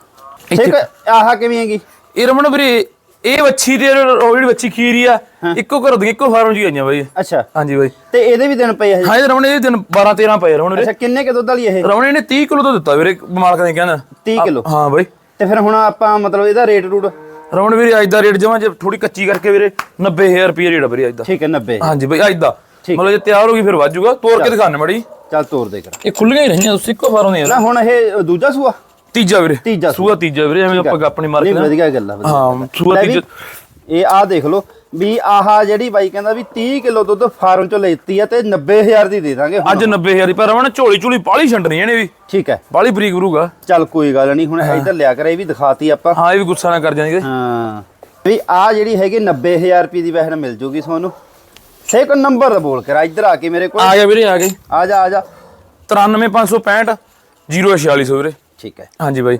[SPEAKER 1] ਠੀਕ ਆਹ ਕਿਵੇਂ ਹੈਗੀ?
[SPEAKER 2] ਇਹ ਰਮਨ ਵੀਰੇ ਇਹ ਵੱਛੀ ਤੇ ਉਹ ਜਿਹੜੀ ਵੱਛੀ ਖੀਰੀ ਆ ਇੱਕੋ ਘਰ ਦੀਆਂ ਇੱਕੋ ਫਾਰਮ ਜੀ ਆਈਆਂ ਬਾਈ।
[SPEAKER 1] ਅੱਛਾ।
[SPEAKER 2] ਹਾਂਜੀ ਬਾਈ।
[SPEAKER 1] ਤੇ ਇਹਦੇ ਵੀ ਦਿਨ ਪਏ ਹਜੇ
[SPEAKER 2] ਹਾਂ ਇਹ ਰਮਨ ਇਹ ਦਿਨ 12 13 ਪਏ ਵੀਰੇ
[SPEAKER 1] ਅੱਛਾ ਕਿੰਨੇ ਕੇ ਦੁੱਧ ਵਾਲੀ ਇਹ?
[SPEAKER 2] ਰਮਨ ਨੇ 30 ਕਿਲੋ ਤੋਂ ਦਿੱਤਾ ਵੀਰੇ ਮਾਲਕ ਨੇ ਕਹਿੰਦਾ।
[SPEAKER 1] 30 ਕਿਲੋ?
[SPEAKER 2] ਹਾਂ ਬਾਈ।
[SPEAKER 1] ਤੇ ਫਿਰ ਹੁਣ ਆਪਾਂ ਮਤਲਬ ਇਹਦਾ ਰੇਟ ਰੂਟ?
[SPEAKER 2] ਰਮਨ ਵੀਰੇ ਅੱਜ ਦਾ ਰੇਟ ਜਮਾ ਜੇ ਥੋੜੀ ਕੱਚੀ ਕਰਕੇ ਵੀਰੇ 90000 ਰੁਪਏ ਰੇਟ ਵੀਰੇ ਅੱਜ ਦਾ।
[SPEAKER 1] ਠੀਕ ਹੈ 90
[SPEAKER 2] ਹਾਂਜੀ ਬਾਈ ਅੱਜ ਦਾ। ਮਤਲਬ ਜੇ ਤਿਆਰ ਹੋ ਗਈ ਫਿਰ ਵਾਜੂਗਾ ਤੋੜ ਕੇ ਦਿਖਾਣੇ ਮੜੀ।
[SPEAKER 1] ਚੱਲ ਤੋਰ ਦੇ ਕਰ
[SPEAKER 2] ਇਹ ਖੁੱਲੀਆਂ ਹੀ ਰਹੀਆਂ ਤੁਸੀਂ ਇੱਕੋ ਫਾਰਮ ਦੀਆਂ
[SPEAKER 1] ਨਾ ਹੁਣ ਇਹ ਦੂਜਾ ਸੂਆ?
[SPEAKER 2] ਤੀਜਾ ਵੀਰੇ।
[SPEAKER 1] ਤੀਜਾ
[SPEAKER 2] ਸੂਆ। ਤੀਜਾ ਵੀਰੇ ਐਵੇਂ ਆਪਾਂ ਆਪਣੀ ਮਾਰ
[SPEAKER 1] ਨਹੀਂ ਵਧੀਆ ਗੱਲ ਆ
[SPEAKER 2] ਹਾਂ ਸੂਆ ਤੀਜਾ।
[SPEAKER 1] ਇਹ ਆ ਦੇਖ ਲਓ ਵੀ ਆਹ ਜਿਹੜੀ ਬਾਈ ਕਹਿੰਦਾ ਵੀ 30 ਕਿਲੋ ਦੁੱਧ ਫਾਰਮ ਚੋਂ ਲੈਤੀ ਆ ਤੇ 90000 ਦੀ ਦੇ ਦਾਂਗੇ।
[SPEAKER 2] ਅੱਜ 90000 ਦੀ ਪਰ ਰਮਨ ਝੋਲੀ ਝੋਲੀ ਬਾਲੀ ਛੰਡਣੀ ਇਹਨੇ ਵੀ।
[SPEAKER 1] ਠੀਕ ਹੈ।
[SPEAKER 2] ਬਾਲੀ ਬਰੀਕ ਬਰੂਗਾ
[SPEAKER 1] ਚੱਲ ਕੋਈ ਗੱਲ ਨਹੀਂ ਹੁਣ ਇੱਧਰ ਲਿਆ ਕਰ ਇਹ ਵੀ ਦਿਖਾਤੀ ਆਪਾਂ।
[SPEAKER 2] ਹਾਂ ਇਹ ਵੀ ਗੁੱਸਾ ਨਾ ਕਰ ਜਾਣਗੇ
[SPEAKER 1] ਹਾਂ। ਵੀ ਆ ਜਿਹੜੀ ਹੈਗੀ 90000 ਰੁਪਏ ਦੀ ਵਹਿਣ ਮਿਲ ਜੂਗੀ ਤੁਹਾਨੂੰ। ਸੇ ਕੋ ਨੰਬਰ ਬੋਲ ਕਰ ਇੱਧਰ ਆ ਕੇ ਮੇਰੇ ਕੋਲ।
[SPEAKER 2] ਆ ਗਿਆ ਵੀਰੇ ਆ ਗਏ।
[SPEAKER 1] ਆ ਜਾ ਆ ਜਾ।
[SPEAKER 2] 93565 04600 ਵੀਰੇ।
[SPEAKER 1] ਠੀਕ ਹੈ।
[SPEAKER 2] ਹਾਂਜੀ ਬਾਈ।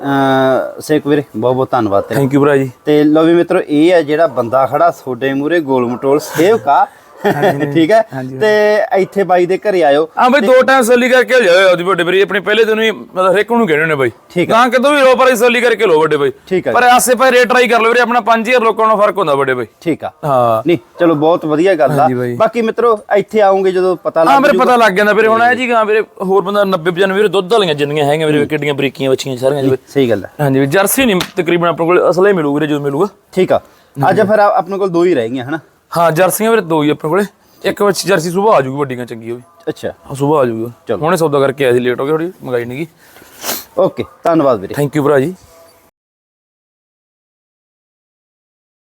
[SPEAKER 1] ਸੇਕ ਵੀਰੇ ਬਹੁਤ ਬਹੁਤ ਧੰਨਵਾਦ
[SPEAKER 2] ਥੈਂਕ ਯੂ ਭਰਾ ਜੀ।
[SPEAKER 1] ਤੇ ਲੋ ਵੀ ਮਿੱਤਰੋ ਇਹ ਹੈ ਜਿਹੜਾ ਬੰਦਾ ਖੜਾ ਤੁਹਾਡੇ ਮੂਰੇ ਗੋਲ ਮਟੋਲ ਸੇਵ ਕਾ ਠੀਕ ਹੈ? ਤੇ ਇੱਥੇ ਬਾਈ ਦੇ ਘਰੇ ਆਇਓ।
[SPEAKER 2] ਆ ਬਈ ਦੋ ਟਾਈਮ ਸੱਲੀ ਕਰਕੇ ਜਾਓ ਉਹਦੀ ਵੱਡੇ ਵੀਰੇ ਆਪਣੇ ਪਹਿਲੇ ਦਿਨ ਹੀ ਮਤਲਬ ਹਰੇਕ ਨੂੰ ਕਹਿੰਦੇ ਨੇ ਬਾਈ। ਤਾਂ ਕਿਤੋਂ ਵੀ ਲੋ ਪਰ ਸੱਲੀ ਕਰਕੇ ਲੋ ਵੱਡੇ ਬਾਈ।
[SPEAKER 1] ਠੀਕ ਹੈ
[SPEAKER 2] ਪਰ ਆਸੇ ਪਾਸੇ ਰੇਟ ਟਰਾਈ ਕਰ ਲਓ ਵੀਰੇ ਆਪਣਾ 5000 ਲੋਕਾਂ ਨਾਲ ਫ਼ਰਕ ਹੁੰਦਾ ਵੱਡੇ ਬਾਈ।
[SPEAKER 1] ਠੀਕ ਆ।
[SPEAKER 2] ਹਾਂ।
[SPEAKER 1] ਨਹੀਂ ਚਲੋ ਬਹੁਤ ਵਧੀਆ ਗੱਲ ਆ। ਬਾਕੀ ਮਿੱਤਰੋ ਇੱਥੇ ਆਉਂਗੇ ਜਦੋਂ ਪਤਾ
[SPEAKER 2] ਹਾਂ
[SPEAKER 1] ਲੱਗ
[SPEAKER 2] ਮੇਰੇ ਪਤਾ ਲੱਗ ਜਾਂਦਾ ਵੀਰੇ ਹੁਣ ਇਹ ਜੀ ਗਾ ਵੀਰੇ ਹੋਰ ਬੰਦਾ 90 95 ਵੀਰੇ ਦੁੱਧ ਵਾਲੀਆਂ ਜਿੰਨੀਆਂ ਹੈਗੀਆਂ ਵੀਰੇ ਕਿੱਡੀਆਂ ਬਰੀਕੀਆਂ ਬੱਚੀਆਂ ਸਾਰੀਆਂ ਜੀ
[SPEAKER 1] ਸਹੀ ਗੱਲ ਆ।
[SPEAKER 2] ਹਾਂਜੀ ਜਰਸੀ ਨਹੀਂ ਤਕਰੀਬਨ ਆਪਣੇ ਕੋਲ ਅਸਲੇ ਮਿਲੂ ਵੀਰੇ ਜਦੋਂ ਮਿਲੂਗਾ।
[SPEAKER 1] ਠੀਕ ਆ। ਅੱਜ ਫਿਰ ਆਪਣੇ ਕੋਲ ਦੋ ਹੀ ਰਹਿ ਗਈਆਂ ਹਨਾ?
[SPEAKER 2] ਹਾਂ ਜਰਸੀਆਂ ਵੀਰੇ ਦੋ ਹੀ ਆਪਣੇ ਕੋਲੇ। ਇੱਕ ਵਿੱਚ ਜਰਸੀ ਸੁਬਾਹ ਆ ਜੂਗੀ ਵੱਡੀਆਂ ਚੰਗੀ ਹੋਵੇ।
[SPEAKER 1] ਅੱਛਾ।
[SPEAKER 2] ਹਾਂ ਸੁਬਾਹ ਆ ਜੂਗੀ।
[SPEAKER 1] ਚਲੋ।
[SPEAKER 2] ਹੁਣੇ ਸੌਦਾ ਕਰਕੇ ਆਇਆ ਸੀ ਲੇਟ ਹੋ ਗਿਆ ਥੋੜੀ ਮੰਗਾਈ ਨਹੀਂਗੀ
[SPEAKER 1] ਓਕੇ ਧੰਨਵਾਦ ਵੀਰੇ।
[SPEAKER 2] ਥੈਂਕ ਯੂ ਭਰਾ ਜੀ।